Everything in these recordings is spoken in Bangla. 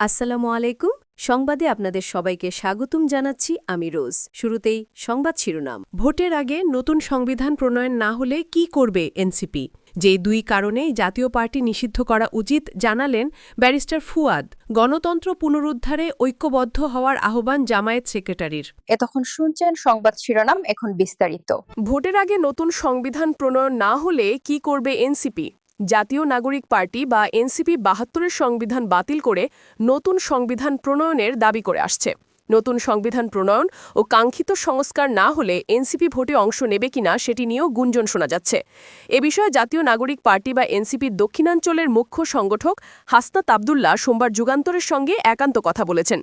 আসসালামু আলাইকুম। সংবাদে আপনাদের সবাইকে স্বাগতম জানাচ্ছি আমি রোজ। শুরুতেই সংবাদ শিরোনাম। ভোটের আগে নতুন সংবিধান প্রণয়ন না হলে কি করবে এনসিপি? যে দুই কারণে জাতীয় পার্টি নিষিদ্ধ করা উচিত জানালেন ব্যারিস্টার ফুয়াদ। গণতন্ত্র পুনরুদ্ধারে ঐক্যবদ্ধ হওয়ার আহ্বান জামায়াত সেক্রেটারির। এতক্ষণ শুনছেন সংবাদ শিরোনাম এখন বিস্তারিত। ভোটের আগে নতুন সংবিধান প্রণয়ন না হলে কি করবে এনসিপি? জাতীয় নাগরিক পার্টি বা এনসিপি বাহাত্তরের সংবিধান বাতিল করে নতুন সংবিধান প্রণয়নের দাবি করে আসছে। নতুন সংবিধান প্রণয়ন ও কাঙ্ক্ষিত সংস্কার না হলে এনসিপি ভোটে অংশ নেবে কিনা সেটি নিয়েও গুঞ্জন শোনা যাচ্ছে। এ বিষয়ে জাতীয় নাগরিক পার্টি বা এনসিপির দক্ষিণাঞ্চলের মুখ্য সংগঠক হাসনাত আবদুল্লাহ সোমবার যুগান্তরের সঙ্গে একান্ত কথা বলেছেন।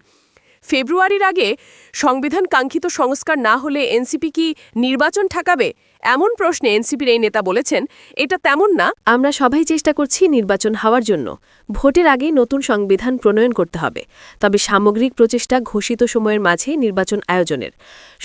ফেব্রুয়ারির আগে সংবিধান কাঙ্ক্ষিত সংস্কার না হলে এনসিপি কি নির্বাচন ঠেকাবে? এমন প্রশ্নে এনসিপির এই নেতা বলেছেন, এটা তেমন না। আমরা সবাই চেষ্টা করছি নির্বাচন হওয়ার জন্য। ভোটের আগেই নতুন সংবিধান প্রণয়ন করতে হবে। তবে সামগ্রিক প্রচেষ্টা ঘোষিত সময়ের মাঝে নির্বাচন আয়োজনের।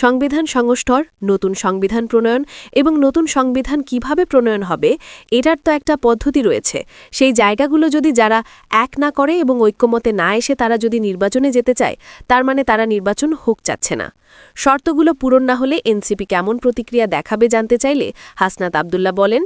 সংবিধান সংস্টর নতুন সংবিধান প্রণয়ন এবং নতুন সংবিধান কীভাবে প্রণয়ন হবে, এটার তো একটা পদ্ধতি রয়েছে। সেই জায়গাগুলো যদি যারা এক না করে এবং ঐক্যমতে না এসে তারা যদি নির্বাচনে যেতে চায় তার মানে তারা নির্বাচন হোক চাচ্ছে না। শর্তগুলো পূরণ না হলে এনসিপি কেমন প্রতিক্রিয়া দেখাবে জানতে চাইলে হাসনাত আবদুল্লাহ বলেন,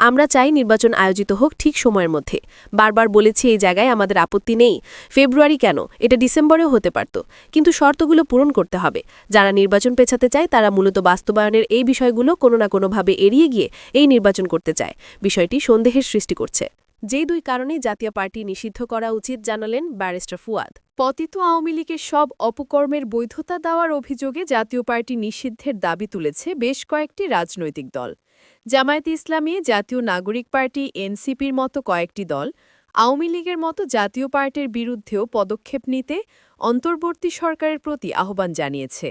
আমরা চাই নির্বাচন আয়োজিত হোক ঠিক সময়ের মধ্যে। বারবার বলেছি এই জায়গায় আমাদের আপত্তি নেই। ফেব্রুয়ারি কেন? এটা ডিসেম্বরেও হতে পারত। কিন্তু শর্তগুলো পূরণ করতে হবে। যারা নির্বাচন পেছাতে চায় তারা মূলত বাস্তবায়নের এই বিষয়গুলো কোনো না কোনোভাবে এড়িয়ে গিয়ে এই নির্বাচন করতে চায়। বিষয়টি সন্দেহের সৃষ্টি করছে। যেই দুই কারণে জাতীয় পার্টি নিষিদ্ধ করা উচিত জানালেন ব্যারিস্টার ফুয়াদ। পতিত আওয়ামী লীগের সব অপকর্মের বৈধতা দেওয়ার অভিযোগে জাতীয় পার্টি নিষিদ্ধের দাবি তুলেছে বেশ কয়েকটি রাজনৈতিক দল। জামায়াতে ইসলামী, জাতীয় নাগরিক পার্টি, এনসিপির মতো কয়েকটি দল আওয়ামী লীগের মতো জাতীয় পার্টির বিরুদ্ধেও পদক্ষেপ নিতে অন্তর্বর্তী সরকারের প্রতি আহ্বান জানিয়েছে।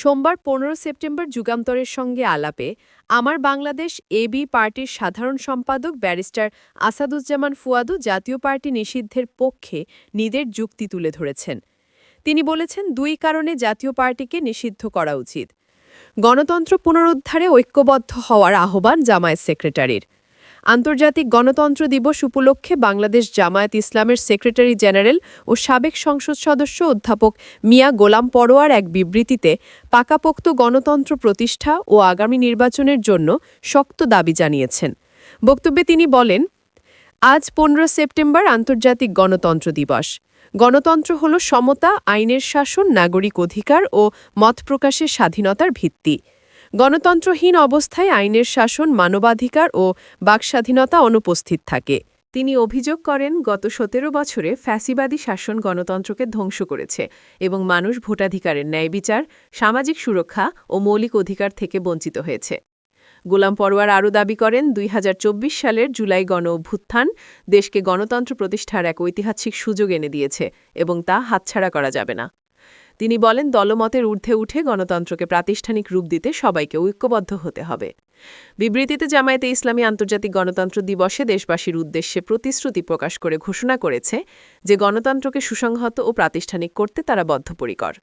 সোমবার পনেরো সেপ্টেম্বর যুগান্তরের সঙ্গে আলাপে আমার বাংলাদেশ এবি পার্টির সাধারণ সম্পাদক ব্যারিস্টার আসাদুজ্জামান ফুয়াদু জাতীয় পার্টি নিষিদ্ধের পক্ষে নিদের যুক্তি তুলে ধরেছেন। তিনি বলেছেন, দুই কারণে জাতীয় পার্টিকে নিষিদ্ধ করা উচিত। গণতন্ত্র পুনরুদ্ধারে ঐক্যবদ্ধ হওয়ার আহ্বান জামায়াত সেক্রেটারির। আন্তর্জাতিক গণতন্ত্র দিবস উপলক্ষে বাংলাদেশ জামায়াত ইসলামের সেক্রেটারি জেনারেল ও সাবেক সংসদ সদস্য অধ্যাপক মিয়া গোলাম পরোয়ার এক বিবৃতিতে পাকাপোক্ত গণতন্ত্র প্রতিষ্ঠা ও আগামী নির্বাচনের জন্য শক্ত দাবি জানিয়েছেন। বক্তব্যে তিনি বলেন, আজ পনেরো সেপ্টেম্বর আন্তর্জাতিক গণতন্ত্র দিবস। গণতন্ত্র হল সমতা, আইনের শাসন, নাগরিক অধিকার ও মত প্রকাশের স্বাধীনতার ভিত্তি। গণতন্ত্রহীন অবস্থায় আইনের শাসন, মানবাধিকার ও বাকস্বাধীনতা অনুপস্থিত থাকে। তিনি অভিযোগ করেন, গত সতেরো বছরে ফ্যাসিবাদী শাসন গণতন্ত্রকে ধ্বংস করেছে এবং মানুষ ভোটাধিকারের ন্যায় বিচার, সামাজিক সুরক্ষা ও মৌলিক অধিকার থেকে বঞ্চিত হয়েছে। গোলাম পরোয়ার আরও দাবি করেন, দুই হাজার চব্বিশ সালের জুলাই গণ অভ্যুত্থান দেশকে গণতন্ত্র প্রতিষ্ঠার এক ঐতিহাসিক সুযোগ এনে দিয়েছে এবং তা হাতছাড়া করা যাবে না। তিনি বলেন দলমতের ঊর্ধ্বে উঠে গণতন্ত্রকে প্রাতিষ্ঠানিক রূপ দিতে সবাইকে ঐক্যবদ্ধ হতে হবে। বিবৃতিতে জামায়াতে ইসলামী আন্তর্জাতিক গণতন্ত্র দিবসে দেশবাসীর উদ্দেশ্যে প্রতিশ্রুতি প্রকাশ করে ঘোষণা করেছে যে, গণতন্ত্রকে সুসংহত ও প্রাতিষ্ঠানিক করতে তারা বদ্ধপরিকর।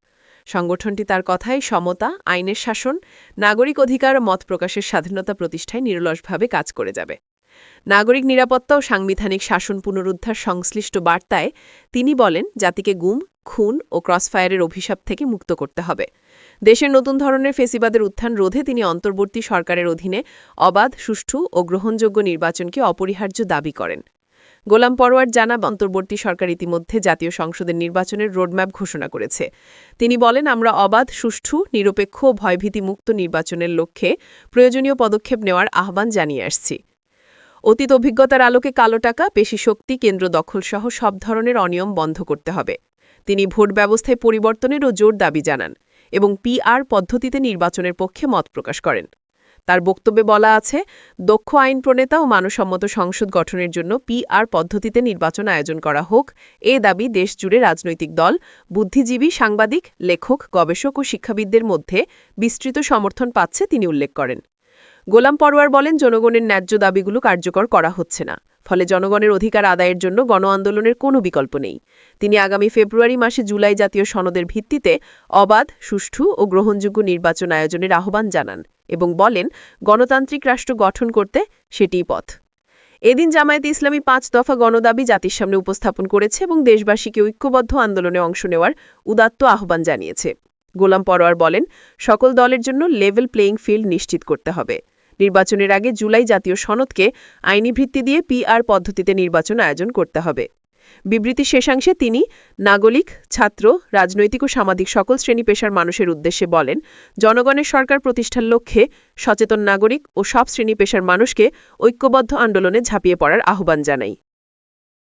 সংগঠনটি তার কথায় সমতা, আইনের শাসন, নাগরিক অধিকার ও মত প্রকাশের স্বাধীনতা প্রতিষ্ঠায় নিরলসভাবে কাজ করে যাবে। নাগরিক নিরাপত্তা ও সাংবিধানিক শাসন পুনরুদ্ধার সংশ্লিষ্ট বার্তায় তিনি বলেন, জাতিকে গুম, খুন ও ক্রসফায়ারের অভিশাপ থেকে মুক্ত করতে হবে। দেশের নতুন ধরনের ফেসিবাদের উত্থান রোধে তিনি অন্তর্বর্তী সরকারের অধীনে অবাধ, সুষ্ঠু ও গ্রহণযোগ্য নির্বাচনকে অপরিহার্য দাবি করেন। গোলাম পরোয়ার জানাব অন্তর্বর্তী সরকার ইতিমধ্যে জাতীয় সংসদের নির্বাচনের রোডম্যাপ ঘোষণা করেছে। তিনি বলেন, আমরা অবাধ, সুষ্ঠু, নিরপেক্ষ ও ভয়ভীতি মুক্ত নির্বাচনের লক্ষ্যে প্রয়োজনীয় পদক্ষেপ নেওয়ার আহ্বান জানিয়ে আসছি। অতীত অভিজ্ঞতার আলোকে কালো টাকা, পেশি শক্তি, কেন্দ্র দখলসহ সব ধরনের অনিয়ম বন্ধ করতে হবে। তিনি ভোট ব্যবস্থায় পরিবর্তনেরও জোর দাবি জানান এবং পিআর পদ্ধতিতে নির্বাচনের পক্ষে মত প্রকাশ করেন। তার বক্তব্যে বলা আছে, দক্ষ আইন প্রণেতা ও মানসম্মত সংসদ গঠনের জন্য পিআর পদ্ধতিতে নির্বাচন আয়োজন করা হোক, এ দাবি দেশজুড়ে রাজনৈতিক দল, বুদ্ধিজীবী, সাংবাদিক, লেখক, গবেষক ও শিক্ষাবিদদের মধ্যে বিস্তৃত সমর্থন পাচ্ছে তিনি উল্লেখ করেন। গোলাম পরোয়ার বলেন, জনগণের ন্যায্য দাবিগুলো কার্যকর করা হচ্ছে না। ফলে জনগণের অধিকার আদায়ের জন্য গণ আন্দোলনের কোনো বিকল্প নেই। তিনি আগামী ফেব্রুয়ারি মাসে জুলাই জাতীয় সনদের ভিত্তিতে অবাধ, সুষ্ঠু ও গ্রহণযোগ্য নির্বাচন আয়োজনের আহ্বান জানান এবং বলেন, গণতান্ত্রিক রাষ্ট্র গঠন করতে সেটিই পথ। এদিন জামায়াতে ইসলামী পাঁচ দফা গণদাবি জাতির সামনে উপস্থাপন করেছে এবং দেশবাসীকে ঐক্যবদ্ধ আন্দোলনে অংশ নেওয়ার উদাত্ত আহ্বান জানিয়েছে। গোলাম পরোয়ার বলেন, সকল দলের জন্য লেভেল প্লেয়িং ফিল্ড নিশ্চিত করতে হবে। নির্বাচনের আগে জুলাই জাতীয় সনদকে আইনি ভিত্তি দিয়ে পিআর পদ্ধতিতে নির্বাচন আয়োজন করতে হবে। বিবৃতি শেষাংশে তিনি নাগরিক, ছাত্র, রাজনৈতিক ও সামাজিক সকল শ্রেণি পেশার মানুষের উদ্দেশ্যে বলেন, জনগণের সরকার প্রতিষ্ঠার লক্ষ্যে সচেতন নাগরিক ও সব শ্রেণি পেশার মানুষকে ঐক্যবদ্ধ আন্দোলনে ঝাঁপিয়ে পড়ার আহ্বান জানাই।